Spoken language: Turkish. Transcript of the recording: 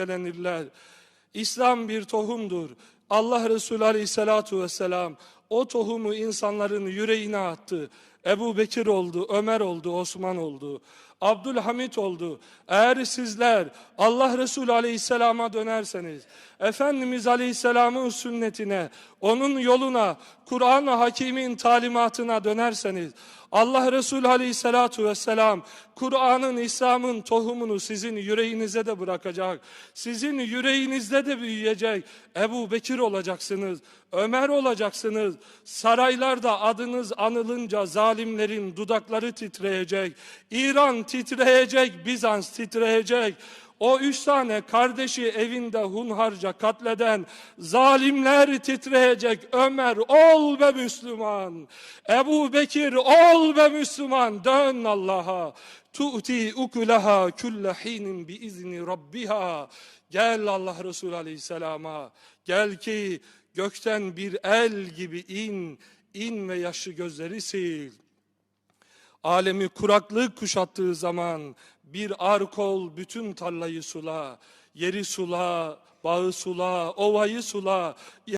öfkelenirler. İslam bir tohumdur. Allah Resulü Aleyhisselatu Vesselam o tohumu insanların yüreğine attı. Ebu Bekir oldu, Ömer oldu, Osman oldu. Abdülhamit oldu. Eğer sizler Allah Resulü Aleyhisselam'a dönerseniz, Efendimiz Aleyhisselam'ın sünnetine, onun yoluna, Kur'an-ı Hakim'in talimatına dönerseniz, Allah Resulü Aleyhisselatu Vesselam, Kur'an'ın, İslam'ın tohumunu sizin yüreğinize de bırakacak. Sizin yüreğinizde de büyüyecek. Ebu Bekir olacaksınız, Ömer olacaksınız. Saraylarda adınız anılınca zalimlerin dudakları titreyecek. İran titreyecek, Bizans titreyecek. O üç tane kardeşi evinde hunharca katleden zalimler titreyecek. Ömer ol be Müslüman. Ebu Bekir ol be Müslüman. Dön Allah'a. Tu'ti ukulaha külle hinin bi izni rabbiha. Gel Allah Resulü Aleyhisselam'a. Gel ki gökten bir el gibi in. İn ve yaşı gözleri sil. Alemi kuraklık kuşattığı zaman bir ar kol bütün tarlayı sula, yeri sula, bağı sula, ovayı sula.